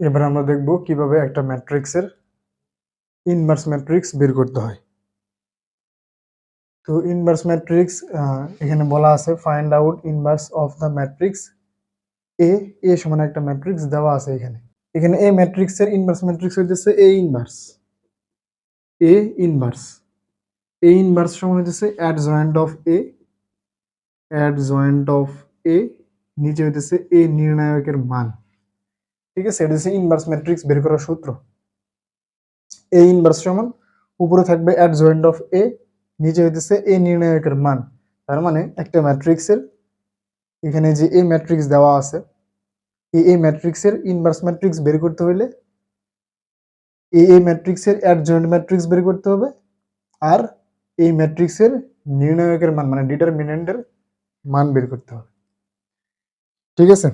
এবার আমরা দেখব কীভাবে একটা ম্যাট্রিক্সের ইনভার্স ম্যাট্রিক্স বের করতে হয়। তো ইনভার্স ম্যাট্রিক্স এখানে বলা আছে find out inverse of the matrix A A সমান একটা ম্যাট্রিক্স দেওয়া আছে এখানে। এখানে এ ম্যাট্রিক্সের ইনভার্স ম্যাট্রিক্স হইতেছে A inverse A inverse A inverse সমান হইতেছে adjoint of A adjoint of A নিচে হইতেছে এ নির্ণায়কের মান। ঠিক আছে? এটা হচ্ছে ইনভার্স ম্যাট্রিক্স বের করার সূত্র। এ ইনভার্স সমান, উপরে থাকবে অ্যাডজয়েন্ট অফ এ নিচে হইতেছে এ নির্ণায়কের মান। তার মানে একটা ম্যাট্রিক্সের এখানে যে এ ম্যাট্রিক্স দেওয়া আছে এ এ ম্যাট্রিক্সের ইনভার্স ম্যাট্রিক্স বের করতে হলে এই এ ম্যাট্রিক্সের অ্যাডজয়েন্ট ম্যাট্রিক্স বের করতে হবে, আর এই ম্যাট্রিক্সের নির্ণায়কের মান মানে ডিটারমিনেন্টের মান বের করতে হবে। ঠিক আছে?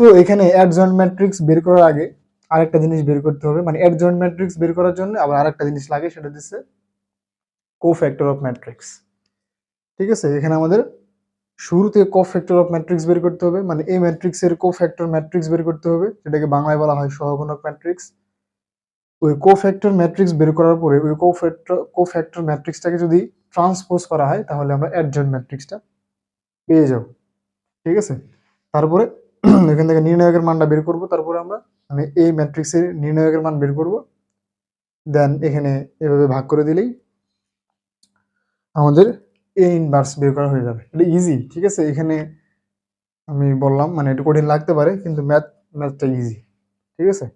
তো এখানে অ্যাডজয়েন্ট ম্যাট্রিক্স বের করার আগে আরেকটা জিনিস বের করতে হবে। মানে অ্যাডজয়েন্ট ম্যাট্রিক্স বের করার জন্য আবার আরেকটা জিনিস লাগে, সেটা হচ্ছে কোফ্যাক্টর অফ ম্যাট্রিক্স ঠিক আছে? এখানে আমাদের শুরুতে কোফ্যাক্টর অফ ম্যাট্রিক্স বের করতে হবে। মানে এই ম্যাট্রিক্সের কোফ্যাক্টর ম্যাট্রিক্স বের করতে হবে, যেটাকে বাংলায় বলা হয় সহগুণক ম্যাট্রিক্স ওই কোফ্যাক্টর ম্যাট্রিক্স বের করার পরে ওই কোফ্যাক্টর কোফ্যাক্টর ম্যাট্রিক্সটাকে যদি ট্রান্সপোজ করা হয়, তাহলে আমরা অ্যাডজয়েন্ট ম্যাট্রিক্সটা পেয়ে যাব। ঠিক আছে? তারপরে এখান থেকে নির্ণায়কের মানটা বের করব, তারপরে আমরা আমি এই ম্যাট্রিক্সের নির্ণায়কের মান বের করব। দেন এখানে এভাবে ভাগ করে দিলেই আমাদের এ ইনভার্স বের করা হয়ে যাবে। এটা ইজি ঠিক আছে? এখানে আমি বললাম মানে একটু কঠিন লাগতে পারে, কিন্তু ম্যাথ ম্যাথটা ইজি ঠিক আছে?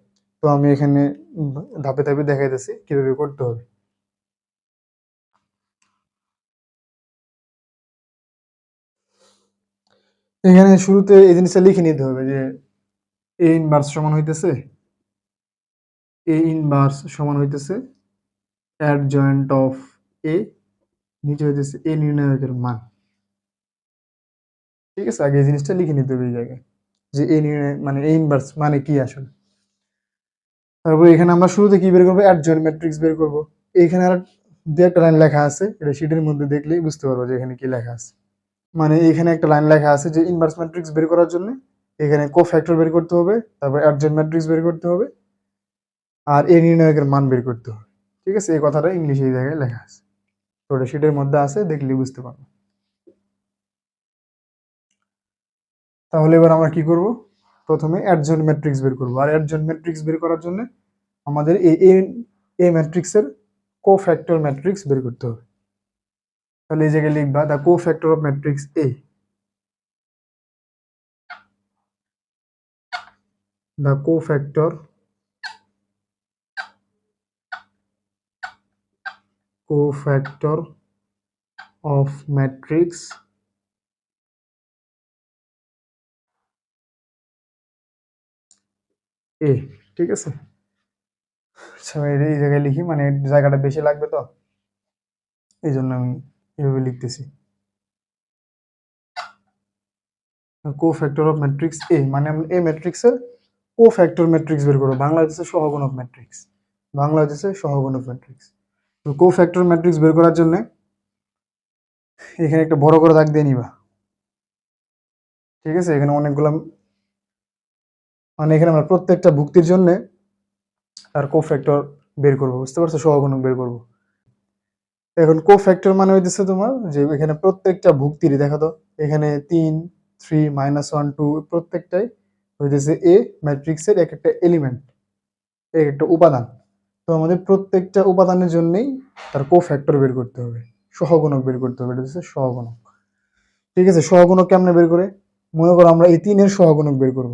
তো আমি এখানে ধাপে ধাপে দেখাইতেছি কীভাবে করতে হবে। এখানে শুরুতে এই জিনিসটা লিখে নিতে হবে যে এ ইনভার্স সমান হইতেছে এ ইনভার্স সমান হইতেছে অ্যাডজয়েন্ট অফ এ নিচে হইতেছে এ নির্ণায়কের মান। ঠিক আছে? আগে এই জিনিসটা লিখে নিতে হবে এই জায়গায় যে এ নির্ণয় মানে এ ইনভার্স মানে কি আসলে? তারপর এখানে আমরা শুরুতে কি বের করব? অ্যাডজয়েন্ট ম্যাট্রিক্স বের করব। এইখানে আর দু একটা লাইন লেখা আছে, এটা শিটের মধ্যে দেখলেই বুঝতে পারব যে এখানে কি লেখা আছে। মানে এখানে একটা লাইন লেখা আছে যে ইনভার্স ম্যাট্রিক্স বের করার জন্য এখানে কো ফ্যাক্টর বের করতে হবে, তারপর অ্যাডজেন্ট ম্যাট্রিক্স বের করতে হবে, আর এ নির্ণায়কের মান বের করতে হবে। ঠিক আছে? এই কথাটা ইংলিশে এই জায়গায় লেখা আছে। ওটা শিটের মধ্যে আছে, দেখলে বুঝতে পারব। তাহলে এবার আমরা কি করব? প্রথমে অ্যাডজয়েন্ট ম্যাট্রিক্স বের করব। আর অ্যাডজয়েন্ট ম্যাট্রিক্স বের করার জন্য আমাদের এ এ ম্যাট্রিক্সের কো ফ্যাক্টর ম্যাট্রিক্স বের করতে হবে। তাহলে এই জায়গায় লিখবা the cofactor of matrix A the cofactor cofactor of matrix A ঠিক আছে আচ্ছা এই এই জায়গায় লিখি মানে জায়গাটা বেশি লাগবে তো এই জন্য আমি এভাবে লিখতেছি। Cofactor of matrix A মানে আমরা এ ম্যাট্রিক্সের কো ফ্যাক্টর ম্যাট্রিক্স বের করব। বাংলা হচ্ছে সহগুণক ম্যাট্রিক্স বাংলা হচ্ছে সহগুণক ম্যাট্রিক্স তো কো ফ্যাক্টর ম্যাট্রিক্স বের করার জন্য এখানে একটা বড় করে দাগ দিয়ে নিবা। ঠিক আছে? এখানে অনেকগুলো মানে এখানে আমরা প্রত্যেকটা ভুক্তির জন্য তার কো ফ্যাক্টর বের করব। বুঝতে পারছ? সহগুণক বের করব। এখন কো ফ্যাক্টর মানে হইতেছে তোমার যে এখানে প্রত্যেকটা ভুক্তির দেখো তো, এখানে তিন থ্রি মাইনাস ওয়ান টু প্রত্যেকটাই হইতেছে এ ম্যাট্রিক্সের এক একটা এলিমেন্ট এক একটা উপাদান। তো আমাদের প্রত্যেকটা উপাদানের জন্যই তার কো ফ্যাক্টর বের করতে হবে, সহগুণক বের করতে হবে, এটা হচ্ছে সহগুণক। ঠিক আছে, সহগুণক কেমনে বের করে? মনে করো আমরা এই তিনের সহগুণক বের করব।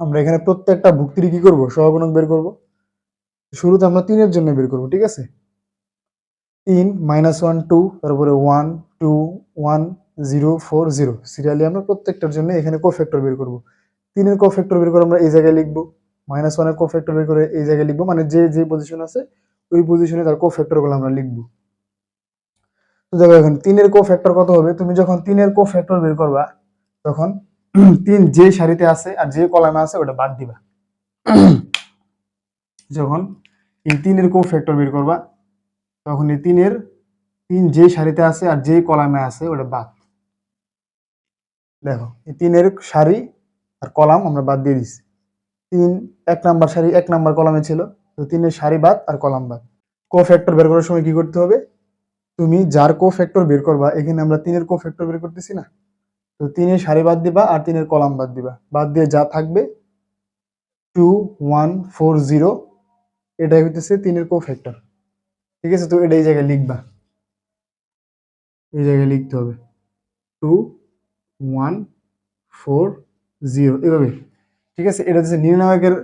আমরা এখানে প্রত্যেকটা ভুক্তির কি করব? সহগুণক বের করব। শুরুতে আমরা তিনের জন্য বের করব, ঠিক আছে? তিন মাইনাস ওয়ান টু, তারপরে one two, one zero, four zero. Serially আমরা প্রত্যেকটার জন্য এখানে কোফ্যাক্টর বের করব। তিনের কোফ্যাক্টর বের করে আমরা এই জায়গায় লিখব। মাইনাস ওয়ানের কোফ্যাক্টর বের করে এই জায়গায় লিখব। মানে যে যে পজিশন আছে, ওই পজিশনে তার কোফ্যাক্টরগুলো আমরা লিখব। তো দেখো এখন, তিনের কোফ্যাক্টর কত হবে? তুমি যখন তিনের কোফ্যাক্টর বের করবা, তখন তিন যে সারিতে আছে আর যে কলামে আছে, ওটা বাদ দিবা। যখন তিনের কোফ্যাক্টর বের করবা তখন এই তিনের, তিন যে সারিতে আছে আর যে কলামে আছে, ওটা বাদ। দেখো, এই তিনের সারি আর কলাম আমরা বাদ দিয়ে দিচ্ছি তিন, এক নাম্বার সারি এক নাম্বার কলামে ছিল, তো তিনের সারি বাদ আর কলাম বাদ। কো ফ্যাক্টর বের করার সময় কি করতে হবে? তুমি যার কো ফ্যাক্টর বের করবা, এখানে আমরা তিনের কো ফ্যাক্টর বের করতেছি না। তো তিনের সারি বাদ দিবা আর তিনের কলাম বাদ দিবা। বাদ দিয়ে যা থাকবে টু ওয়ান ফোর জিরো এটাই হইতেছে তিনের কো ফ্যাক্টর ঠিক আছে, তো এটা এই জায়গায় লিখবা। এই জায়গায় লিখতে হবে। টু ওয়ান ফোর জিরো এভাবে। ঠিক আছে, এটা হচ্ছে নির্ণায়কের,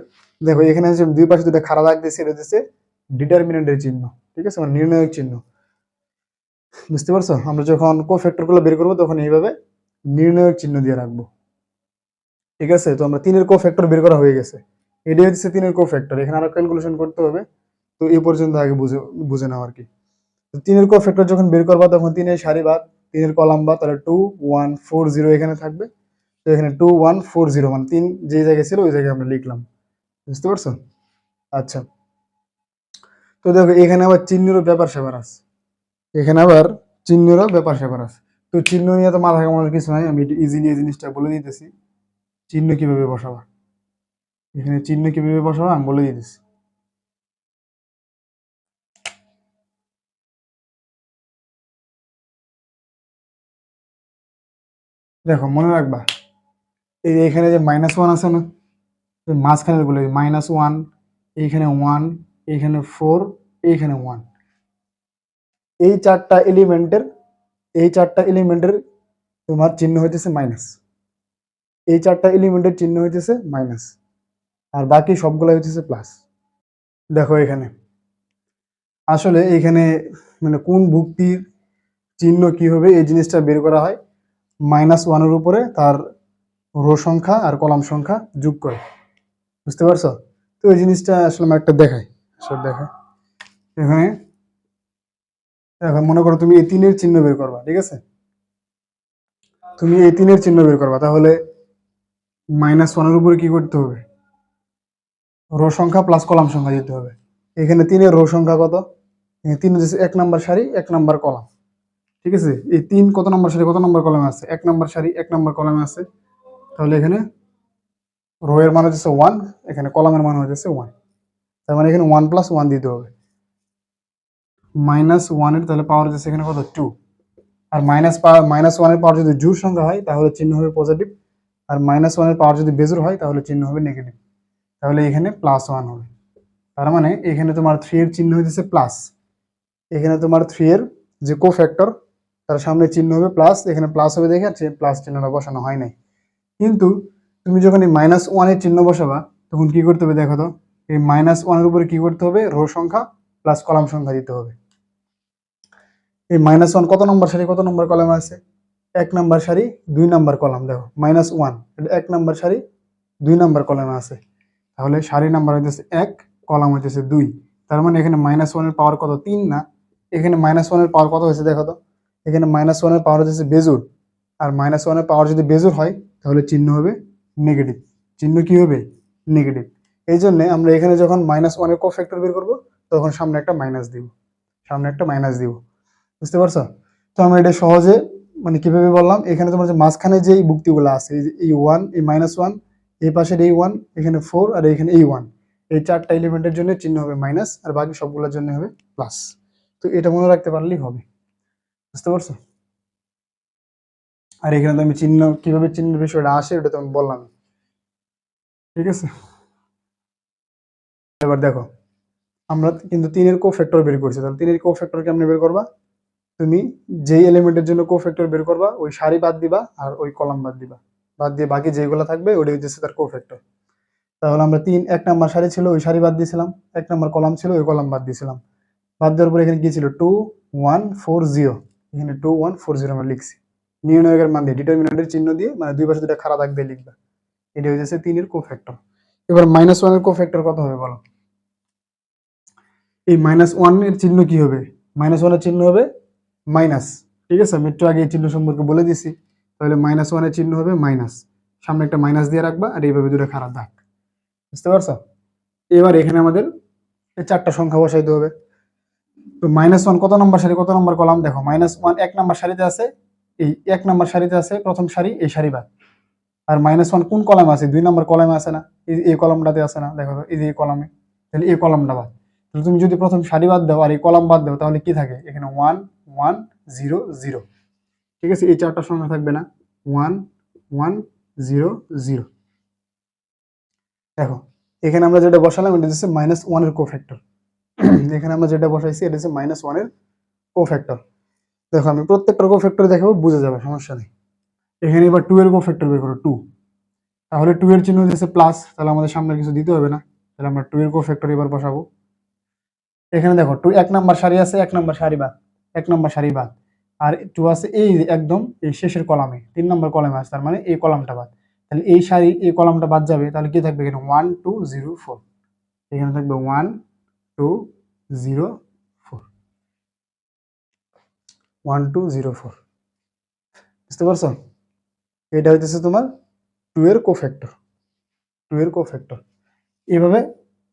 দেখো এখানে হচ্ছে দুই পাশে দুটো দাগ দিয়েছে এটা হচ্ছে ডিটারমিনেন্টের চিহ্ন। ঠিক আছে মানে নির্ণায়ক চিহ্ন। বুঝতে পারছ? আমরা যখন কো ফ্যাক্টরগুলো বের করব, তখন এইভাবে নির্ণায়ক চিহ্ন দিয়ে রাখব। ঠিক আছে, তো আমরা তিনের কো ফ্যাক্টর বের করা হয়ে গেছে। এটাই হচ্ছে তিনের কো ফ্যাক্টর এখানে আরও ক্যালকুলেশন করতে হবে। তো এ পর্যন্ত আগে বুঝে বুঝে নাও আর কি। তিনের কো ফ্যাক্টর যখন বের করবা, তখন তিনের সারি বাদ, তিনের কলাম বা তাহলে টু ওয়ান ফোর জিরো এখানে থাকবে। তো এখানে টু ওয়ান ফোর জিরো মানে তিন যে জায়গায় ছিল, ওই জায়গায় আমরা লিখলাম। বুঝতে পারছ? আচ্ছা। তো দেখো, এখানে আবার চিহ্নেরও ব্যাপার স্যাপার আছে। এখানে আবার চিহ্নেরও ব্যাপার স্যাপার আছে। তো চিহ্ন নিয়ে তো মাথা কামানোর কিছু নাই, আমি ইজিলি এই জিনিসটা বলে দিতেছি। চিহ্ন কীভাবে বসাবা? এখানে চিহ্ন কীভাবে বসাবা, আমি বলে দিতেছি। দেখো, মনে রাখবা, এই এখানে যে মাইনাস ওয়ান আছে না মাঝখানেরগুলো মাইনাস ওয়ান এইখানে ওয়ান এইখানে ফোর এইখানে ওয়ান এই চারটা এলিমেন্টের এই চারটা এলিমেন্টের তোমার চিহ্ন হইতেছে মাইনাস এই চারটা এলিমেন্টের চিহ্ন হইতেছে মাইনাস আর বাকি সবগুলো হইতেছে প্লাস দেখো এখানে, আসলে এখানে মানে কোন ভুক্তির চিহ্ন কি হবে, এই জিনিসটা বের করা হয়। মাইনাস ওয়ানের উপরে তার রো সংখ্যা আর কলাম সংখ্যা যোগ করে। বুঝতে পারছ? তো এই জিনিসটা আসলে আমার একটা দেখাই, আসলে দেখায় এখানে মনে করো তুমি এই তিনের চিহ্ন বের করবা, ঠিক আছে? তুমি এই তিনের চিহ্ন বের করবা, তাহলে মাইনাস ওয়ানের উপরে কি করতে হবে? রো সংখ্যা প্লাস কলাম সংখ্যা দিতে হবে। এখানে তিনের রো সংখ্যা কত? তিন এক নাম্বার সারি, এক নাম্বার কলাম ঠিক আছে? এই তিন কত নম্বর সারি কত নম্বর কলামে আছে? এক নম্বর সারি এক নম্বর কলামে আছে। তাহলে এখানে রো এর মান হচ্ছে ওয়ান এখানে কলামের মান হচ্ছে ওয়ান তার মানে এখানে ওয়ান প্লাস ওয়ান দিতে হবে। মাইনাস ওয়ানের তাহলে পাওয়ার হচ্ছে এখানে কত? টু আর মাইনাস পাওয়ার মাইনাস ওয়ানের পাওয়ার যদি জোর সংখ্যা হয়, তাহলে চিহ্ন হবে পজিটিভ আর মাইনাস ওয়ানের পাওয়ার যদি বেজোর হয়, তাহলে চিহ্ন হবে নেগেটিভ তাহলে এখানে প্লাস ওয়ান হবে। তার মানে এখানে তোমার থ্রি এর চিহ্ন হইতেছে প্লাস এখানে তোমার থ্রি এর যে কো ফ্যাক্টর তার সামনে চিহ্ন হবে প্লাস এখানে প্লাস হবে দেখে প্লাস চিহ্নটা বসানো হয় নাই। কিন্তু তুমি যখন এই মাইনাস ওয়ানের চিহ্ন বসাবা, তখন কি করতে হবে দেখো তো? এই মাইনাস ওয়ানের উপরে কি করতে হবে? রো সংখ্যা প্লাস কলাম সংখ্যা দিতে হবে। এই মাইনাস ওয়ান কত নম্বর সারি? কত নম্বর কলামে আছে? এক নম্বর সারি, দুই নম্বর কলাম দেখো। মাইনাস ওয়ান এক নম্বর সারি, দুই নম্বর কলামে আছে। তাহলে সারি নাম্বার হইতেছে এক কলাম হইতেছে দুই। তার মানে এখানে মাইনাস ওয়ানের পাওয়ার কত? তিন না। এখানে মাইনাস ওয়ানের পাওয়ার কত হয়েছে দেখো তো? এখানে মাইনাস ওয়ানের পাওয়ার হচ্ছে বেজুর আর মাইনাস ওয়ানের পাওয়ার যদি বেজুর হয়, তাহলে চিহ্ন হবে নেগেটিভ চিহ্ন কি হবে? নেগেটিভ এই জন্যে আমরা এখানে যখন মাইনাস ওয়ানের কো ফ্যাক্টর বের করব, তখন সামনে একটা মাইনাস দিব। সামনে একটা মাইনাস দিব। বুঝতে পারছ? তো আমরা এটা সহজে মানে কীভাবে বললাম, এখানে তোমার যে মাঝখানে যে এই ভুক্তিগুলো আছে, এই এই ওয়ান এই মাইনাস ওয়ান এই পাশের এই ওয়ান এখানে ফোর আর এখানে এই ওয়ান এই চারটা এলিমেন্টের জন্য চিহ্ন হবে মাইনাস আর বাকি সবগুলোর জন্য হবে প্লাস তো এটা মনে রাখতে পারলেই হবে। বুঝতে পারছ? আর এখানে তো আমি চিহ্ন, কীভাবে চিহ্নের বিষয়টা আসে ওটা তো আমি বললাম। ঠিক আছে? এবার দেখো, আমরা কিন্তু তিনের কো ফ্যাক্টর বের করছি। তাহলে তিনের কো ফ্যাক্টর কেমনে বের করবা? তুমি যেই এলিমেন্টের জন্য কো ফ্যাক্টর বের করবা, ওই সারি বাদ দিবা আর ওই কলাম বাদ দিবা। বাদ দিয়ে বাকি যেগুলো থাকবে, ওটাই হচ্ছে তার কো ফ্যাক্টর তাহলে আমরা তিন, এক নাম্বার সারি ছিল, ওই সারি বাদ দিয়েছিলাম। এক নাম্বার কলাম ছিল, ওই কলাম বাদ দিয়েছিলাম। বাদ দেওয়ার পরে এখানে কি ছিল? টু ওয়ান ফোর জিরো এখানে টু ওয়ান ফোর জিরো আমরা লিখছি। নির্ণয়কের মান দিয়ে ডিটারমিনেন্টের চিহ্ন দিয়ে মানে দুই পাশে দুটা খারাপ দাগ দিয়ে লিখবা। এটা যাচ্ছে তিনের কো ফ্যাক্টর এবার মাইনাস ওয়ানের কো ফ্যাক্টর কত হবে বলো? এই মাইনাস ওয়ানের চিহ্ন কি হবে? মাইনাস ওয়ানের চিহ্ন হবে মাইনাস ঠিক আছে? আমি একটু আগে এই চিহ্ন সম্পর্কে বলে দিছি। তাহলে মাইনাস ওয়ানের চিহ্ন হবে মাইনাস সামনে একটা মাইনাস দিয়ে রাখবা আর এইভাবে দুটো খারাপ দাগ। বুঝতে পারছ? এবার এখানে আমাদের চারটা সংখ্যা বসাইতে হবে। তো মাইনাস ওয়ান কত নম্বর সারি কত নম্বর কলাম? দেখো মাইনাস ওয়ান এক নম্বর সারিতে আছে, এই এক নম্বর সারিতে আছে প্রথম সারি এই সারি বাদ। আর মাইনাস ওয়ান কোন কলামে আছে? দুই নম্বর কলামে আছে না? এই কলামটাতে আছে না? দেখো, এই যে এই কলামে। তাহলে এই কলামটা বাদ। তাহলে তুমি যদি প্রথম সারি বাদ দাও আর এই কলাম বাদ দাও, তাহলে কি থাকে? এখানে ওয়ান ওয়ান জিরো জিরো ঠিক আছে? এই চারটার সঙ্গে থাকবে না? ওয়ান ওয়ান জিরো জিরো দেখো, এখানে আমরা যেটা বসালাম, এটা হচ্ছে মাইনাস ওয়ানের কোফ্যাক্টর এখানে আমরা যেটা বসাইছি, এটা হচ্ছে মাইনাস ওয়ানের কো ফ্যাক্টর দেখো, আমি প্রত্যেকটা কোফ্যাক্টর দেখাবো, বুঝে যাবে, সমস্যা নেই। এখানে এবার টু এর কোফ্যাক্টর বের করো টু তাহলে টু এর চিহ্ন হচ্ছে প্লাস তাহলে আমাদের সামনে কিছু দিতে হবে না। তাহলে আমরা টু এর কোফ্যাক্টর এবার বসাবো। এখানে দেখো টু এক নাম্বার সারি আছে, এক নাম্বার সারি বাদ, এক নাম্বার সারি বাদ। আর টু আছে এই একদম এই শেষের কলামে তিন নম্বর কলামে আছে, তার মানে এই কলামটা বাদ। তাহলে এই সারি, এই কলামটা বাদ যাবে, তাহলে কি থাকবে এখানে? ওয়ান টু জিরো ফোর এখানে থাকবে one two zero four one two zero four বুঝতে পারছ? এটা হইতেছে তোমার টু এর কোফ্যাক্টর টু এর কোফ্যাক্টর এভাবে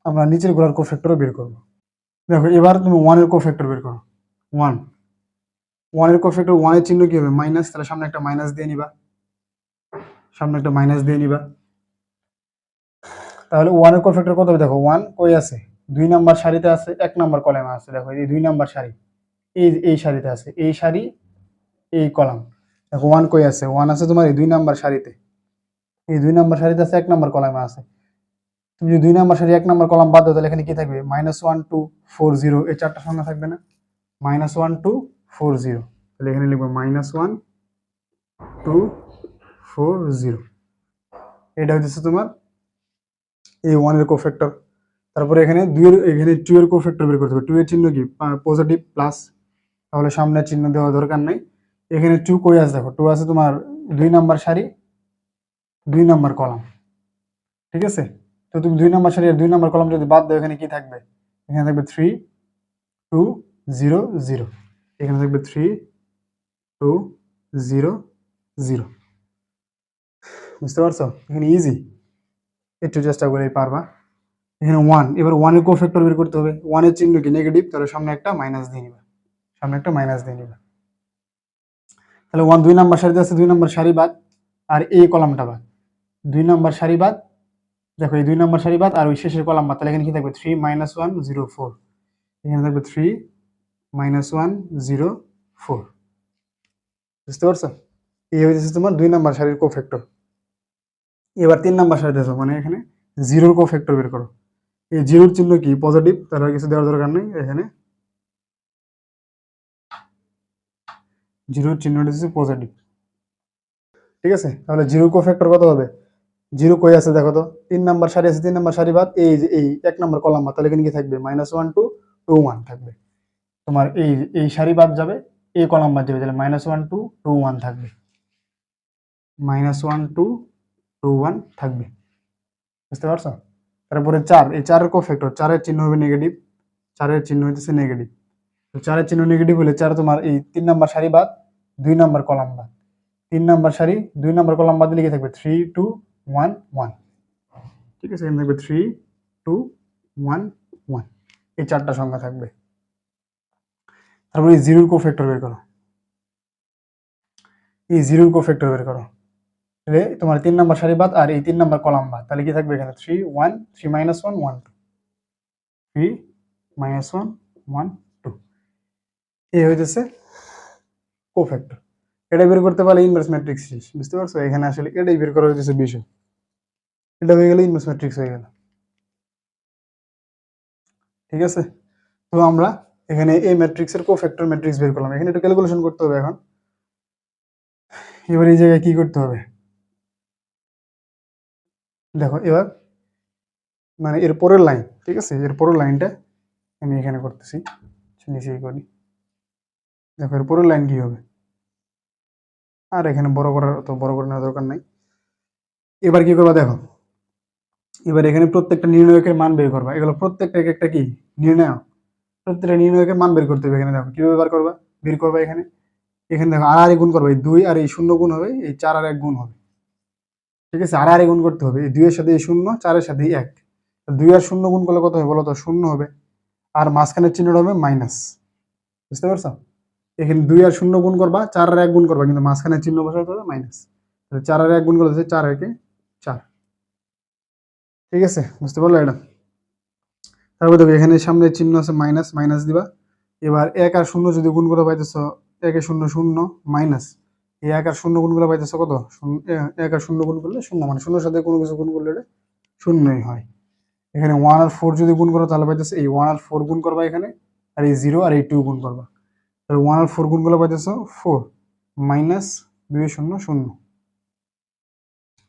আমরা নিচের গোলার কোফ্যাক্টরও বের করব। দেখো, এবার তুমি ওয়ানের কোফ্যাক্টর বের করো। ওয়ান ওয়ানের কোফ্যাক্টর ওয়ানের চিহ্ন কি হবে? মাইনাস তাহলে সামনে একটা মাইনাস দিয়ে নিবা। সামনে একটা মাইনাস দিয়ে নিবা। তাহলে ওয়ানের কোফ্যাক্টর কত হবে? দেখো ওয়ান কই আছে? দুই নাম্বার শাড়িতে আছে, এক নাম্বার কলামে আছে, দেখো, এই দুই নাম্বার শাড়ি, এই এই শাড়িতে আছে, এই শাড়ি, এই কলাম। দেখো ওয়ান কই আছে? ওয়ান আছে তোমার এই দুই নাম্বার শাড়িতে। এই দুই নাম্বার শাড়িতে আছে, এক নাম্বার কলামে আছে। তুমি যদি দুই নাম্বার শাড়ি, এক নাম্বার কলাম বাদ দাও, তাহলে এখানে কি থাকবে? Minus one two four zero এই চারটা সংখ্যা থাকবে না? Minus one two four zero তাহলে এখানে লিখব minus one two four zero এটা হচ্ছে তোমার এই ওয়ানের কোফ্যাক্টর তারপরে এখানে দুইয়ের, এখানে টু এর কোফ্যাক্টর বের করতে হবে। টু এর চিহ্ন কি? পজিটিভ প্লাস তাহলে সামনে চিহ্ন দেওয়া দরকার নাই। এখানে টু কই আছে দেখো? টু আছে তোমার দুই নাম্বার সারি, দুই নাম্বার কলাম। ঠিক আছে? তো তুমি দুই নাম্বার সারি আর দুই নাম্বার কলাম যদি বাদ দাও, এখানে কি থাকবে? এখানে থাকবে থ্রি টু জিরো জিরো এখানে থাকবে থ্রি টু জিরো জিরো বুঝতে পারছ? এখানে ইজি একটু চেষ্টা করেই পারবা। এখানে ওয়ান এবার ওয়ানের কোফ্যাক্টর বের করতে হবে। ওয়ানের চিহ্ন কি? নেগেটিভ তাহলে সামনে একটা মাইনাস দিয়ে নিবা। সামনে একটা মাইনাস দিয়ে নিবা। তাহলে ওয়ান দুই নাম্বার সারিতে আছে, দুই নাম্বার সারি বাদ, আর এই কলামটা বাদ। দুই নাম্বার সারি বাদ, দেখো এই দুই নাম্বার সারি বাদ, আর ওই শেষের কলাম বাদ। তাহলে এখানে কি থাকবে? Three minus one zero four এখানে থাকবে three minus one zero four বুঝতে পারছ? এই হয়েছে তোমার দুই নাম্বার সারির কোফ্যাক্টর এবার তিন নাম্বার সারিতে মানে এখানে জিরোর কোফ্যাক্টর বের করো। এই জিরোর চিহ্ন কি? পজিটিভ তার আর কিছু দেওয়ার দরকার নেই এখানে। জিরোর চিহ্নটা হচ্ছে পজিটিভ ঠিক আছে? তাহলে জিরো কোফ্যাক্টর কত হবে? জিরো কই আছে দেখো তো? তিন নাম্বার সারি আছে, তিন নাম্বার সারি বাদ, এই যে এই, এক নাম্বার কলাম বাদ, তাহলে কি থাকবে? Minus one two two one থাকবে। তোমার এই এই সারি বাদ যাবে, এই কলাম বাদ যাবে, তাহলে minus one two two one থাকবে। Minus one two two one থাকবে। বুঝতে পারছ? তারপরে চার, এই চারের কোফ্যাক্টর চারের চিহ্ন হবে নেগেটিভ চারের চিহ্ন হইতেছে নেগেটিভ তো চারের চিহ্ন নেগেটিভ হলে চার তোমার এই তিন নাম্বার সারি বাদ, দুই নাম্বার কলাম বাদ। তিন নাম্বার সারি, দুই নাম্বার কলাম বাদ লিখে থাকবে থ্রি টু ওয়ান ওয়ান ঠিক আছে, এখানে থাকবে থ্রি টু ওয়ান ওয়ান এই চারটা সংখ্যা থাকবে। তারপরে জিরোর কোফ্যাক্টর বের করো। এই জিরোর কোফ্যাক্টর বের করো। তাহলে তোমার তিন নাম্বার সারি বাদ আর এই তিন নাম্বার কলাম বাদ। তাহলে কি থাকবে এখানে? Three one three minus one one two three minus one one two এই হইতেছে কোফ্যাক্টর এটা বের করতে পারলে ইনভার্স ম্যাট্রিক্স শেষ, বুঝতে পারছ? এখানে আসলে এটাই বের করা হইতেছে বিষয়। এটা হয়ে গেলে ইনভার্স ম্যাট্রিক্স হয়ে গেল। ঠিক আছে? তো আমরা এখানে এই ম্যাট্রিক্সের কোফ্যাক্টর ম্যাট্রিক্স বের করলাম। এখানে একটু ক্যালকুলেশন করতে হবে এখন। এবার এই জায়গায় কি করতে হবে? দেখো, এবার মানে এর পরের লাইন ঠিক আছে? এর পরের লাইনটা আমি এখানে করতেছি নিচেই করি। দেখো, এর পরের লাইন কী হবে? আর এখানে বড় করার তো বড় করে নেওয়ার দরকার নাই। এবার কি করবা দেখো, এবার এখানে প্রত্যেকটা নির্ণয়কের মান বের করবা। এগুলো প্রত্যেকটা এক একটা কি? নির্ণয়। প্রত্যেকটা নির্ণয়কের মান বের করতে হবে এখানে দেখো, কীভাবে বার করবা? বের করবা এখানে। এখানে দেখো, আর আর গুণ করবে, এই দুই আর এই শূন্য গুণ হবে, এই চার আর এক গুণ হবে। ঠিক আছে? আর আর গুণ করতে হবে। দুইয়ের সাথে শূন্য, চারের সাথে এক। দুই আর শূন্য গুণ করলে কত হবে? বলো তো, শূন্য হবে। আর মাঝখানের চিহ্নটা হবে মাইনাস। বুঝতে পারছ? এখানে দুই আর শূন্য গুণ করবা, চার আর এক গুণ করবা, কিন্তু মাঝখানে চিহ্ন বসাতে হবে মাইনাস। তাহলে চার আর এক গুণ করলে চার একে চার। ঠিক আছে? বুঝতে পারল এটা তারপর দেখো, এখানে সামনে চিহ্ন আছে মাইনাস মাইনাস দিবা। এবার এক আর শূন্য যদি গুণ করে পাইতেছ, একে শূন্য শূন্য, মাইনাস। এই এক আর শূন্য গুণ করে পাইতেছ কত? শূন্য- এক আর শূন্য গুণ করলে শূন্য মানে শূন্যর সাথে কোনো কিছু গুণ করলে এটা শূন্যই হয়। এখানে ওয়ান আর ফোর যদি গুণ করো, তাহলে পাইতেছে এই ওয়ান আর ফোর গুণ করবা এখানে, আর এই জিরো আর এই টু গুণ করবা। তাহলে ওয়ান আর ফোর গুণ করলে পাইতেছ ফোর মাইনাস দুই শূন্য শূন্য।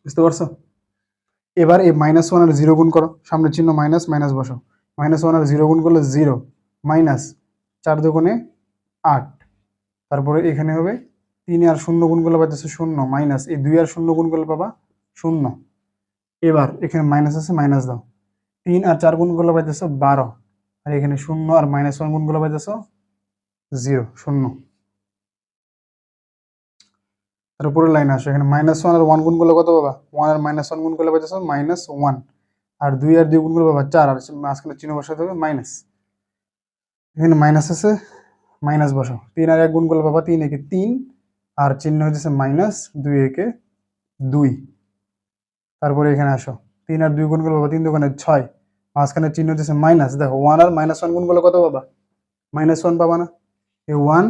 বুঝতে পারছ? এবার এই মাইনাস ওয়ান আর জিরো গুণ করো সামনে চিহ্ন মাইনাস মাইনাস বসো মাইনাস ওয়ান আর জিরো গুণ করলে জিরো মাইনাস চার দুগুণে আট। তারপরে এখানে হবে তিন আর শূন্য গুণ করলে পাইতেছে শূন্য মাইনাস এই দুই আর শূন্য গুণ করলে পাবা শূন্য। এবার এখানে মাইনাস আছে মাইনাস দাও। তিন আর চার গুণ করলে পাইতেছ বারো। আর এখানে শূন্য আর মাইনাস ওয়ান গুণ করলে পাইতেছ জিরো শূন্য। তার উপরের লাইন আসো। এখানে মাইনাস ওয়ান আর ওয়ান গুণ করলে কত পাবা? ওয়ান আর মাইনাস ওয়ান গুণ করলে পাইতেছ মাইনাস ওয়ান আর দুই আর দুই গুণ করলে পাবা চার। আর মাঝখানে চিহ্ন বসাতে হবে মাইনাস এখানে মাইনাস আছে মাইনাস বসাও। তিন আর এক গুণ করলে পাবা তিন, একে তিন। আর চিহ্ন হচ্ছে মাইনাস দুই একে দুই। তারপরে এখানে আসো। তিন আর দুই গুণ করলে পাবা তিন দোকানে ছয়। মাঝখানে চিহ্ন হচ্ছে মাইনাস দেখো ওয়ান আর মাইনাস ওয়ান গুণ করলে কত পাবা? মাইনাস ওয়ান পাবা না। এ ওয়ান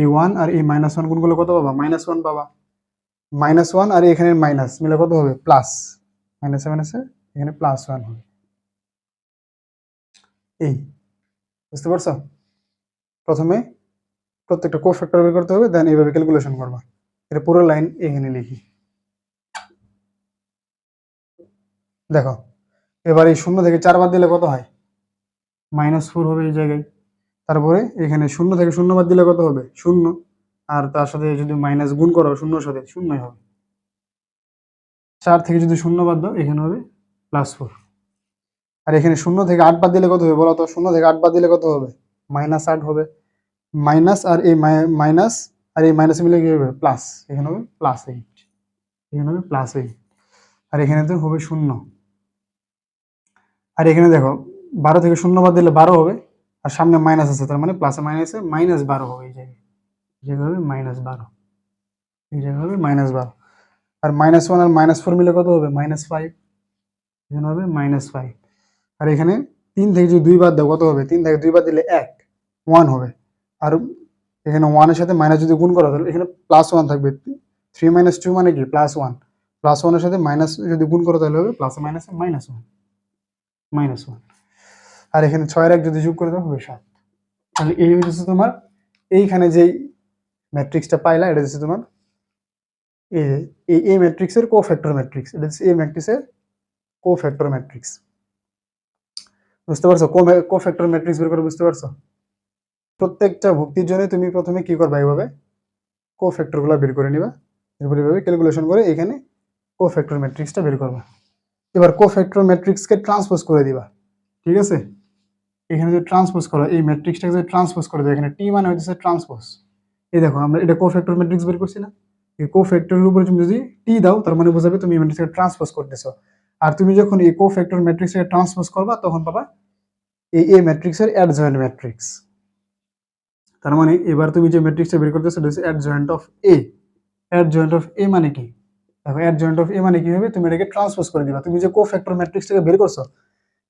এ ওয়ান আর এই মাইনাস ওয়ান গুণ করলে কত পাবা? মাইনাস ওয়ান পাবা। মাইনাস ওয়ান আর এখানে মাইনাস মিলে কত হবে? প্লাস মাইনাসে মাইনাসে এখানে প্লাস ওয়ান হবে। এই। বুঝতে পারছ? প্রথমে প্রত্যেকটা কো ফ্যাক্টর বের করতে হবে দেন এইভাবে ক্যালকুলেশন করবা। এটা পুরো লাইন এখানে লিখি। দেখো, এবার এই শূন্য থেকে চার বাদ দিলে কত হয়? মাইনাস ফোর হবে এই জায়গায়। তারপরে এখানে শূন্য থেকে শূন্য বাদ দিলে কত হবে? শূন্য। আর তার সাথে যদি মাইনাস গুণ করো, শূন্যর সাথে, শূন্যই হবে। চার থেকে যদি শূন্য বাদ দাও, এখানে হবে প্লাস ফোর আর এখানে শূন্য থেকে আট বাদ দিলে কত হবে বলো তো? শূন্য থেকে আট বাদ দিলে কত হবে? মাইনাস আট হবে। মাইনাস আর এই মাইনাস আর এই মাইনাস মিলে কি হবে প্লাস এখানে হবে প্লাস এইট এখানে হবে প্লাস এইট আর এখানে তো হবে শূন্য। আর এখানে দেখো, বারো থেকে শূন্য বাদ দিলে বারো হবে, আর সামনে মাইনাস আছে, তার মানে প্লাসে মাইনাসে মাইনাস বারো হবে এই জায়গায়। এই জায়গায় হবে মাইনাস বারো। এই জায়গায় হবে মাইনাস বারো। আর মাইনাস ওয়ান আর মাইনাস ফোর মিলে কত হবে? মাইনাস ফাইভ এখানে হবে মাইনাস ফাইভ আর এখানে তিন থেকে যদি দুই বাদ দাও, কত হবে? তিন থেকে দুই বাদ দিলে এক। ওয়ান হবে। আর এখানে ওয়ানের সাথে মাইনাস যদি গুণ করা, তাহলে এখানে প্লাস ওয়ান থাকবে। থ্রি মাইনাস টু মানে কি? প্লাস ওয়ান প্লাস ওয়ানের সাথে মাইনাস যদি গুণ করো, তাহলে হবে প্লাসে মাইনাসে মাইনাস ওয়ান মাইনাস ওয়ান আর এখানে ছয়ের এক যদি যোগ করে দেওয়া হবে সাত। তাহলে এই হচ্ছে তোমার, এইখানে যেই ম্যাট্রিক্সটা পাইলা, এটা হচ্ছে তোমার এই এই এই ম্যাট্রিক্সের কো ফ্যাক্টর ম্যাট্রিক্স এটা হচ্ছে এই ম্যাট্রিক্সের কো ফ্যাক্টর ম্যাট্রিক্স বুঝতে পারছ? কো ফ্যাক্টর ম্যাট্রিক্স বের করে বুঝতে পারছ? প্রত্যেকটা ভক্তির জন্য তুমি প্রথমে কি করবা এইভাবে? কো ফ্যাক্টরগুলো বের করে নিবা। এরপর এইভাবে ক্যালকুলেশন করে এখানে কো ফ্যাক্টর ম্যাট্রিক্সটা বের করবা। এবার কো ফ্যাক্টর ম্যাট্রিক্সকে ট্রান্সপোজ করে দিবা। ঠিক আছে? এখানে যদি ট্রান্সপোজ করো, এই ম্যাট্রিক্সটাকে যদি ট্রান্সপোজ করে দাও, এখানে টি মানে হচ্ছে ট্রান্সপোজ এই দেখো, আমরা এটা কো ফ্যাক্টর ম্যাট্রিক্স বের করছি না। এই কো ফ্যাক্টরের উপরে তুমি যদি টি দাও, তার মানে বোঝাবে তুমি এই ম্যাট্রিক্সকে ট্রান্সপোজ করতেছো। আর তুমি যখন এই কো ফ্যাক্টর ম্যাট্রিক্সকে ট্রান্সপোজ করবা, তখন পাবা এই এ ম্যাট্রিক্সের অ্যাডজয়েন্ট ম্যাট্রিক্স তার মানে এবার তুমি যে ম্যাট্রিক্সটা বের করতেছো সেটা হচ্ছে adjoint of A adjoint of A মানে কি? দেখো অ্যাডজয়েন্ট অফ এ মানে কি হবে? তুমি এটাকে ট্রান্সপোজ করে দিবা। তুমি যে কো ফ্যাক্টর ম্যাট্রিক্সটাকে বের করছ,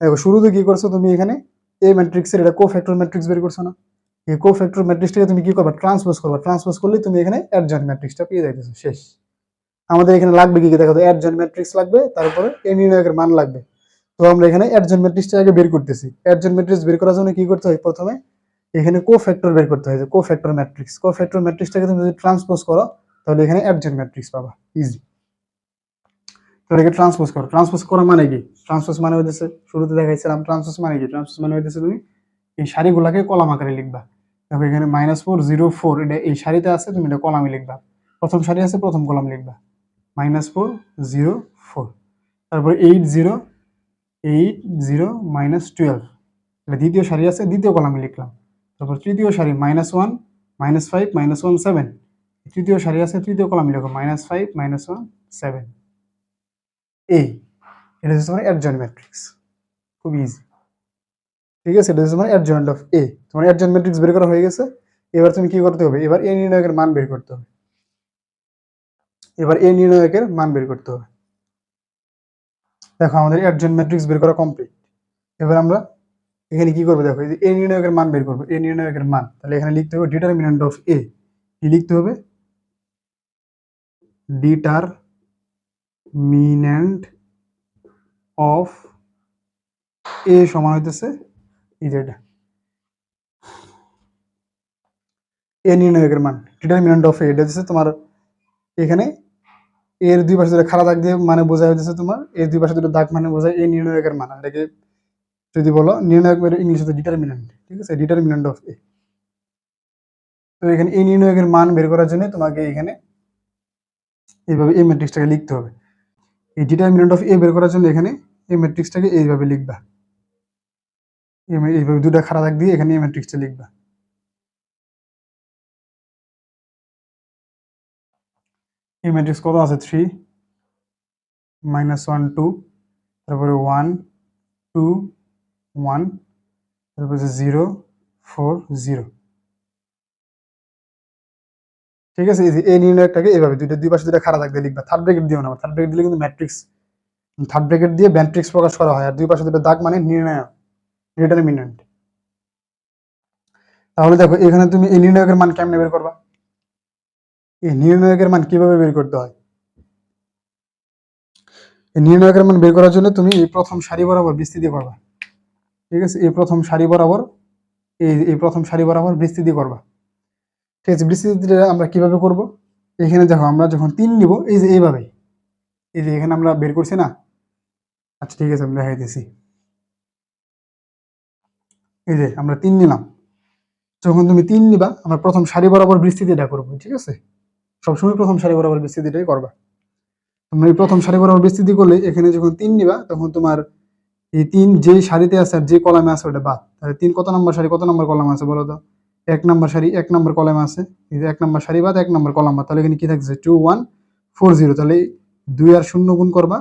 দেখো, শুরুতে কি করছ তুমি এখানে? এ ম্যাট্রিক্সের এটা কো ফ্যাক্টর ম্যাট্রিক্স বের করছ না? এই কো ফ্যাক্টর ম্যাট্রিক্সটাকে তুমি কি করবা? ট্রান্সপোজ করবা। ট্রান্সপোজ করলে তুমি এখানে অ্যাডজয়েন্ট ম্যাট্রিক্সটা পেয়ে যাইতেছো। শেষ। আমাদের এখানে লাগবে কি দেখো অ্যাডজয়েন্ট ম্যাট্রিক্স লাগবে, তারপরে এ নির্ণায়কের মান লাগবে। তো আমরা এখানে অ্যাডজয়েন্ট ম্যাট্রিক্সটা আগে বের করতেছি। অ্যাডজয়েন্ট ম্যাট্রিক্স বের করার জন্য কি করতে হয়? প্রথমে এখানে কো ফ্যাক্টর বের করতে হয় cofactor matrix cofactor ম্যাট্রিক্সটাকে তুমি যদি ট্রান্সপোজ করো, তাহলে এখানে অ্যাডজয়েন্ট ম্যাট্রিক্স পাবা। ইজি তো এটাকে ট্রান্সপোজ করো। ট্রান্সপোজ করা মানে কি? ট্রান্সপোজ মানে হইতেছে, শুরুতে দেখাইছিলাম ট্রান্সপোজ মানে কি? ট্রান্সপোজ মানে হইতেছে তুমি এই কলাম আকারে লিখবা। দেখো এখানে মাইনাস ফোর জিরো ফোর এটা এই সারিতে আছে, তুমি এটা কলামে লিখবা। প্রথম সারি আছে, প্রথম কলাম লিখবা। মাইনাস ফোর জিরো ফোর তারপর eight zero eight zero minus twelve দ্বিতীয় সারি আছে, দ্বিতীয় কলামে লিখলাম। তারপর তৃতীয় সারি minus one minus five minus one seven তৃতীয় সারি আছে, তৃতীয় কলামে লিখো minus five minus one seven এই এটা হচ্ছে তোমার অ্যাডজয়েন্ট ম্যাট্রিক্স খুব ইজি ঠিক আছে, এটা হচ্ছে তোমার অ্যাডজয়েন্ট অফ এ তোমার অ্যাডজয়েন্ট ম্যাট্রিক্স বের করা হয়ে গেছে। এবার তুমি কি করতে হবে? এবার এ নির্ণায়কের মান বের করতে হবে। এবার এ নির্ণায়কের মান বের করতে হবে। দেখো, আমাদের অ্যাডজয়েন্ট ম্যাট্রিক্স বের করা কমপ্লিট এবার আমরা এখানে কি করব দেখো এ নির্ণায়কের মান বের করব এ নির্ণায়কের মান, তাহলে এখানে লিখতে হবে ডিটারমিনেন্ট অফ এ কি লিখতে হবে? ডিটারমিনেন্ট অফ এ সমান হইতেছে এ নির্ণায়কের মান ডিটারমিনেন্ট অফ এ এটা হচ্ছে তোমার এখানে এর দুই পাশে দুটো দাগ দিয়ে মানে বোঝা হচ্ছে তোমার এর দুই পাশে দুটো দাগ মানে বোঝায় এ নির্ণায়কের মান, এটাকে যদি বলো নির্ণায়ক ইংলিশে তো ডিটারমিনেন্ট ঠিক আছে? ডিটারমিনেন্ট অফ এ তো এখানে এই নির্ণায়কের মান বের করার জন্য তোমাকে এখানে এইভাবে এই ম্যাট্রিক্সটাকে লিখতে হবে। এই ডিটারমিনেন্ট অফ এ বের করার জন্য এখানে এই ম্যাট্রিক্সটাকে এইভাবে লিখবা। এই- এইভাবে দুটা খাড়া দাগ দিয়ে এখানে এই ম্যাট্রিক্সটা লিখবা। এই ম্যাট্রিক্স কত আছে? থ্রি মাইনাস ওয়ান টু তারপরে ওয়ান টু ওয়ান, তারপরে জিরো, ফোর, জিরো। ঠিক আছে, এই নির্ণয়টাকে এইভাবে দুইটা দুই পাশে দুইটা খাড়া থাকতে লিখবা। থার্ড ব্র্যাকেট দিও না থার্ড ব্র্যাকেট দিলে কিন্তু ম্যাট্রিক্স থার্ড ব্র্যাকেট দিয়ে ম্যাট্রিক্স প্রকাশ করা হয়, আর দুই পাশে দুটো দাগ মানে নির্ণয় ডিটারমিনেন্ট তাহলে দেখো, এখানে তুমি এই নির্ণায়কের মান কেমনে বের করবা? এই নির্ণায়কের মান কীভাবে বের করতে হয়? এই নির্ণায়কের মান বের করার জন্য তুমি এই প্রথম সারি বরাবর বিস্তৃতি করবা। ঠিক আছে? এই প্রথম সারি বরাবর, এই এই প্রথম সারি বরাবর বিস্তৃতি করবা। ঠিক আছে? বিস্তৃতিটা আমরা কীভাবে করব? এখানে দেখো, আমরা যখন তিন নিব, এই যে এইভাবে এই যে এখানে আমরা বের করছি না? আচ্ছা ঠিক আছে, আমি দেখাই দিছি। এই যে আমরা তিন নিলাম। যখন তুমি তিন নিবা, আমরা প্রথম সারি বরাবর বিস্তৃতিটা করব, ঠিক আছে? সবসময় প্রথম সারি বরাবর বিস্তৃতিটাই করবা। তোমরা এই প্রথম সারি বরাবর বিস্তৃতি করলে, এখানে যখন তিন নিবা, তখন তোমার এই তিন যে সারিতে আছে আর যে কলামে আছে ওটা বাদ। তাহলে তিন কত নম্বর সারি কত নম্বর কলাম আছে বলো তো? এক নম্বর সারি এক নম্বর কলামে আছে। এক নম্বর সারি বাদ, এক নম্বর কলাম বাদ। তাহলে এখানে কি থাকছে? টু ওয়ান ফোর জিরো তাহলে দুই আর শূন্য গুণ করবা,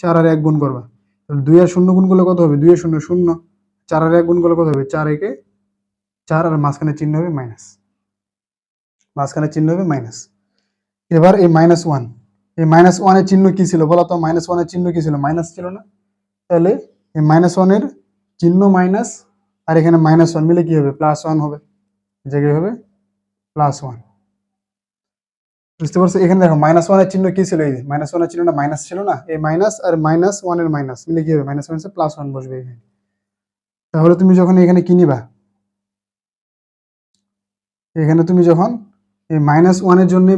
চার আর এক গুণ করবা। তাহলে দুই আর শূন্য গুণ করলে কত হবে? দুই আর শূন্য শূন্য। চার আর এক গুণ করলে কত হবে? চার একে চার আর মাঝখানে চিহ্ন হবে মাইনাস মাঝখানে চিহ্ন হবে মাইনাস এবার এই মাইনাস ওয়ান এই মাইনাস ওয়ানের চিহ্ন কি ছিল বলো তো? মাইনাস ওয়ানের চিহ্ন কি ছিল? মাইনাস ছিল না। তাহলে এই মাইনাস ওয়ানের চিহ্ন মাইনাস আর এখানে মাইনাস ওয়ান মিলে কি হবে? প্লাস ওয়ান হবে। জায়গায় হবে? প্লাস ওয়ান বুঝতে পারছ? এখানে দেখো মাইনাস ওয়ানের চিহ্ন কি ছিল? এই যে মাইনাস ওয়ানের চিহ্নটা মাইনাস ছিল না? এই মাইনাস আর মাইনাস ওয়ানের মাইনাস মিলে কি হবে? মাইনাস মাইনাসে প্লাস ওয়ান বসবে এখানে। তাহলে তুমি যখন এখানে কি নিবা? এখানে তুমি যখন এই মাইনাস ওয়ানের জন্য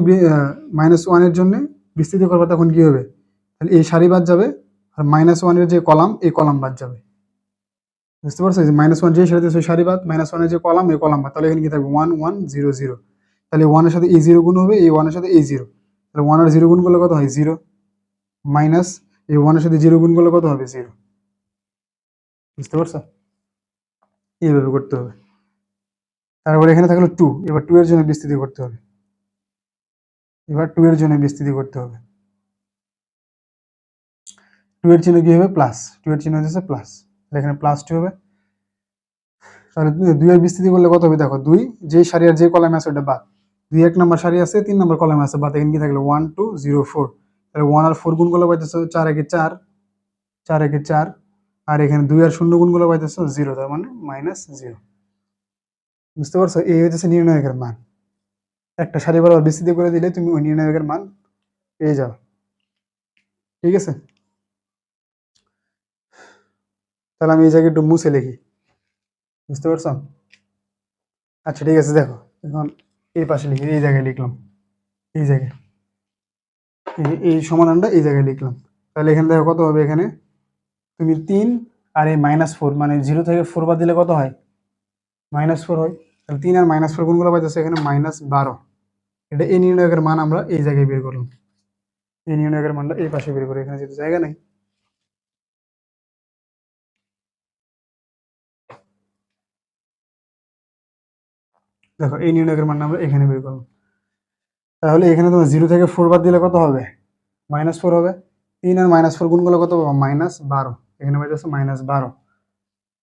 মাইনাস ওয়ানের জন্য বিস্তৃত করবে, তখন কি হবে? তাহলে এই সারি বাদ যাবে। আর মাইনাস ওয়ানের যে কলাম, এই কলাম বাদ যাবে। বুঝতে পারছ? যে মাইনাস ওয়ান যে সারিতে সেই সারি বাদ মাইনাস ওয়ানের যে কলাম, এই কলাম বাদ। তাহলে এখানে কি থাকবে? ওয়ান ওয়ান জিরো জিরো তাহলে ওয়ানের সাথে এই জিরো গুণ হবে, এই ওয়ানের সাথে এই জিরো তাহলে ওয়ান আর জিরো গুণ করলে কত হয়? জিরো মাইনাস এই ওয়ানের সাথে জিরো গুণ করলে কত হবে? জিরো বুঝতে পারছ? এইভাবে করতে হবে। তারপরে এখানে থাকল টু এবার টু এর জন্য বিস্তৃতি করতে হবে। এবার টু এর জন্য বিস্তৃতি করতে হবে। টু এর চিহ্ন কি হবে? প্লাস টু এর চিহ্ন হচ্ছে প্লাস এখানে প্লাস টু হবে। তাহলে দুই- দুই এর বিস্তৃতি করলে কত হবে? দেখো, দুই যে সারি আর যে কলামে আছে, ওটা বাদ। দুই এক নম্বর সারি আছে, তিন নম্বর কলামে আছে, বাদ। এখানে কি থাকল? ওয়ান টু জিরো ফোর তাহলে ওয়ান আর ফোর গুণ করলে পাইতেছো চার একে চার চার একে চার। আর এখানে দুই আর শূন্য গুণ করলে পাইতেছো জিরো তার মানে মাইনাস জিরো বুঝতে পারছ? এই হচ্ছে নির্ণায়কের মান। একটা সারি বরাবর বিস্তৃতি করে দিলে তুমি ওই নির্ণায়কের মান পেয়ে যাও। ঠিক আছে? তাহলে আমি এই জায়গায় একটু মুছে লিখি। বুঝতে পারছ? আচ্ছা ঠিক আছে, দেখো। এখন এই পাশে লিখি, এই জায়গায় লিখলাম। এই জায়গায়। এই- সমাধানটা এই জায়গায় লিখলাম। তাহলে এখানে দেখো কত হবে এখানে? তুমি তিন আর এই মাইনাস ফোর মানে জিরো থেকে ফোর বাদ দিলে কত হয়? মাইনাস ফোর হয়। তাহলে তিন আর মাইনাস ফোর গুণগুলো পাইতেছে? এখানে মাইনাস বারো। এটা এই নির্ণয়কের মান আমরা এই জায়গায় বের করলাম। এই নির্ণয়কের মানটা এই পাশে বের করি, এখানে যেহেতু জায়গা নেই দেখো, এই নির্ণায়কের মানটা আমরা এখানে বের করলাম তাহলে এখানে তোমার জিরো থেকে ফোর বাদ দিলে কত হবে? মাইনাস ফোর হবে। তিন আর মাইনাস ফোর গুণগুলো কত পাবো? মাইনাস বারো। এখানে পাইতেছে মাইনাস বারো।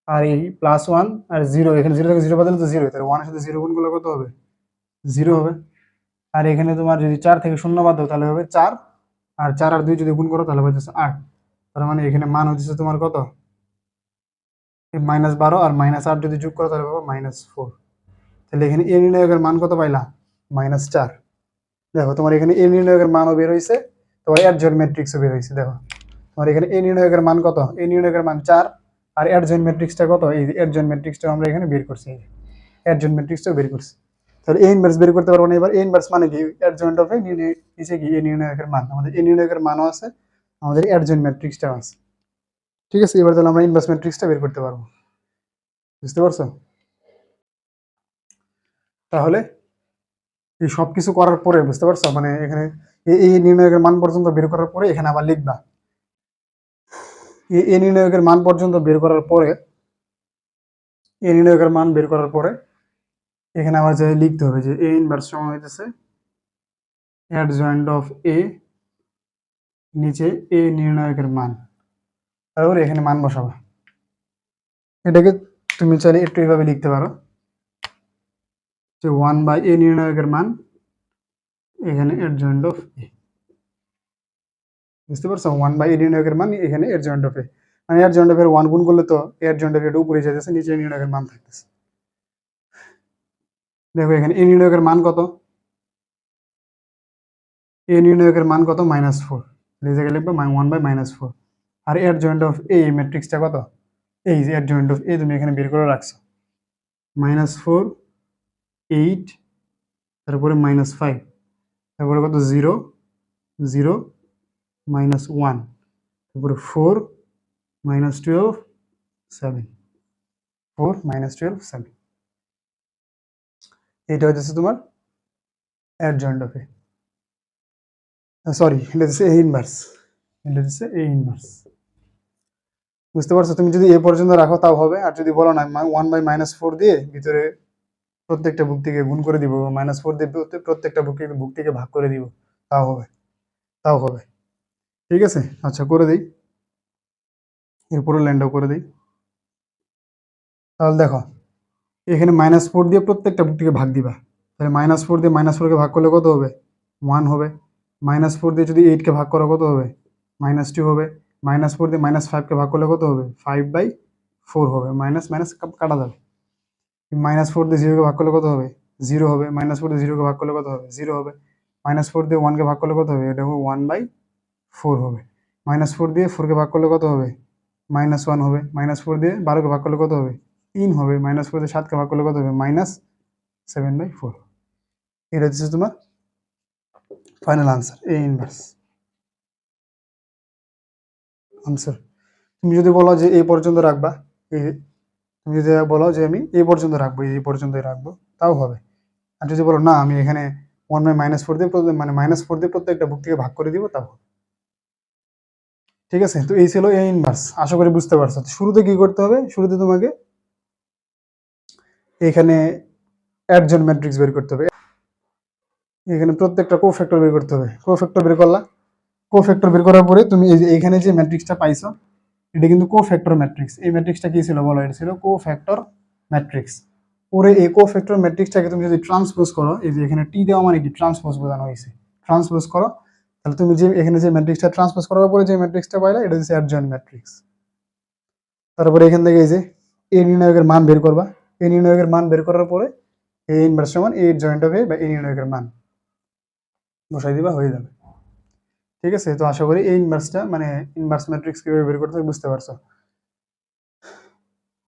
আর এই প্লাস ওয়ান আর জিরো এখানে জিরো থেকে জিরো বাদ দিলে তো জিরো তাহলে ওয়ানের সাথে জিরো গুণগুলো কত হবে? জিরো হবে। আর এখানে তোমার যদি চার থেকে শূন্য বাদ দাও, তাহলে হবে চার। আর চার আর দুই যদি গুণ করো, তাহলে হচ্ছে আট। তার মানে এখানে মান হচ্ছে তোমার কত? মাইনাস বারো আর মাইনাস আট যদি যোগ করো, তাহলে পাবো মাইনাস ফোর তাহলে এখানে এ নির্ণায়কের মান কত পাইলা? মাইনাস চার। দেখো, তোমার এখানে এ নির্ণায়কের মানও বের হয়েছে তোমার এর জয়েন্ট ম্যাট্রিক্সও বের হয়েছে দেখো। তোমার এখানে এ নির্ণায়কের মান কত? এ নির্ণায়কের মান চার, আর এর জয়েন্ট ম্যাট্রিক্সটা কত? এই এর জয়েন্ট ম্যাট্রিক্সটা আমরা এখানে বের করছি। এর ম্যাট্রিক্সটাও বের করছি। তাহলে এ ইনভার্স বের করতে পারব না এবার। এ ইনভার্স মানে কি? এর জয়েন্ট অফ এ নিচে কি? এ নির্ণায়কের মান। আমাদের এ নির্ণায়কের মানও আছে, আমাদের এর জয়েন্ট ম্যাট্রিক্সটাও আছে। ঠিক আছে? এবার তাহলে আমরা ইনভার্স ম্যাট্রিক্সটা বের করতে পারব। বুঝতে পারছ? তাহলে এই সব কিছু করার পরে, বুঝতে পারছ? মানে এখানে এই নির্ণায়কের মান পর্যন্ত বের করার পরে এখানে আবার লিখবা। এ- এ নির্ণায়কের মান পর্যন্ত বের করার পরে এ নির্ণায়কের মান বের করার পরে এখানে আবার যে লিখতে হবে যে এ ইনভার্স সমান হইতেছে অ্যাড জয়েন্ট অফ এ নিচে এ নির্ণায়কের মান। তারপরে এখানে মান বসাবা। এটাকে তুমি চাইলে একটু এইভাবে লিখতে পারো। যে ওয়ান বাই এ নির্ণায়কের মান এখানে এর জয়েন্ট অফ এ বুঝতে পারছ? ওয়ান বাই এ নির্ণায়কের মান এখানে এর জয়েন্ট অফ এ মানে এর জয়েন্ট অফ এর ওয়ান গুণ করলে তো এর জয়েন্ট অফ এটা উপরে যেতেছে নিচে নির্ণায়কের মান থাকতেছে। দেখো এখানে এ নির্ণায়কের মান কত? এ নির্ণায়কের মান কত? মাইনাস ফোর জায়গায় লিখবে ওয়ান বাই মাইনাস ফোর আর এর জয়েন্ট অফ এ ম্যাট্রিক্সটা কত? এই যে এর জয়েন্ট অফ এ তুমি এখানে বের করে রাখছো। মাইনাস ফোর এইট, তারপরে মাইনাস ফাইভ তারপরে কত? জিরো জিরো মাইনাস ওয়ান তারপরে four minus twelve seven four minus twelve seven এটা হচ্ছে তোমার এর জয়েন্ট অফ এ সরি এটা হচ্ছে এ ইনভার্স এটা হচ্ছে এ ইনভার্স বুঝতে পারছ? তুমি যদি এ পর্যন্ত রাখো, তাও হবে। আর যদি বলো না ওয়ান বাই মাইনাস ফোর দিয়ে ভিতরে প্রত্যেকটা বুক থেকে গুণ করে দিব মাইনাস ফোর দিয়ে প্রত্যেক- প্রত্যেকটা বুক থেকে ভাগ করে দিব। তাও হবে তাও হবে। ঠিক আছে? আচ্ছা করে দিই। এরপরে ল্যান্ডও করে দিই। তাহলে দেখো, এখানে মাইনাস ফোর দিয়ে প্রত্যেকটা বুক থেকে ভাগ দিবা। তাহলে মাইনাস ফোর দিয়ে মাইনাস ফোরকে ভাগ করলে কত হবে? ওয়ান হবে। মাইনাস ফোর দিয়ে যদি এইটকে ভাগ করো, কত হবে? মাইনাস টু হবে। মাইনাস ফোর দিয়ে মাইনাস ফাইভকে ভাগ করলে কত হবে? ফাইভ বাই ফোর হবে। মাইনাস মাইনাস কাটা যাবে। মাইনাস ফোর দিয়ে জিরোকে ভাগ করলে কত হবে? জিরো হবে। মাইনাস ফোর দিয়ে জিরোকে ভাগ করলে কত হবে? জিরো হবে। মাইনাস ফোর দিয়ে ওয়ানকে ভাগ করলে কত হবে? এটা হবে ওয়ান বাই ফোর হবে। মাইনাস ফোর দিয়ে ফোরকে ভাগ করলে কত হবে? মাইনাস ওয়ান হবে। মাইনাস ফোর দিয়ে বারোকে ভাগ করলে কত হবে? তিন হবে। মাইনাস ফোর দিয়ে সাতকে ভাগ করলে কত হবে? মাইনাস সেভেন বাই ফোর এটা হচ্ছে তোমার final answer A inverse answer তুমি যদি বলো যে এই পর্যন্ত রাখবা এই তুমি যদি বলো যে আমি এই পর্যন্ত রাখব এই পর্যন্তই রাখব, তাও হবে। আর যদি বলো না, আমি এখানে ওয়ান বাই মাইনাস ফোর দিয়ে মানে মাইনাস ফোর দিয়ে প্রত্যেকটা বুক থেকে ভাগ করে দিব, তাও ঠিক আছে? তো এই ছিল এ ইনভার্স আশা করি বুঝতে পারছ। শুরুতে কি করতে হবে? শুরুতে তোমাকে এখানে অ্যাডজন ম্যাট্রিক্স বের করতে হবে। এখানে প্রত্যেকটা কো ফ্যাক্টর বের করতে হবে। কো ফ্যাক্টর বের করলা। কো ফ্যাক্টর বের করার পরে তুমি এই যে এখানে যে ম্যাট্রিক্সটা পাইছো এটা কিন্তু কো ফ্যাক্টর ম্যাট্রিক্স এই ম্যাট্রিক্সটা কি ছিল বলো? এটা ছিল কো ফ্যাক্টর ম্যাট্রিক্স পরে এই কো ফ্যাক্টর ম্যাট্রিক্সটাকে তুমি যদি ট্রান্সপোজ করো, এই যে এখানে টি দেওয়া মানে কি? ট্রান্সপোজ বোঝানো হয়েছে। ট্রান্সপোজ করো, তাহলে তুমি যে এখানে যে ম্যাট্রিক্সটা ট্রান্সপোজ করার পরে যে ম্যাট্রিক্সটা পাইলা, এটা হচ্ছে অ্যাডজয়েন্ট ম্যাট্রিক্স তারপরে এখান থেকে এই যে এ নির্ণায়কের মান বের করবা। এ নির্ণায়কের মান বের করার পরে এ ইনভার্স সমান এ জয়েন্ট অফ এ বা এ নির্ণায়কের মান। বসাই দিবা, হয়ে যাবে। ঠিক আছে? তো আশা করি এই ইনভার্সটা মানে ইনভার্স ম্যাট্রিক্স কীভাবে বের করতে হয় বুঝতে পারছ?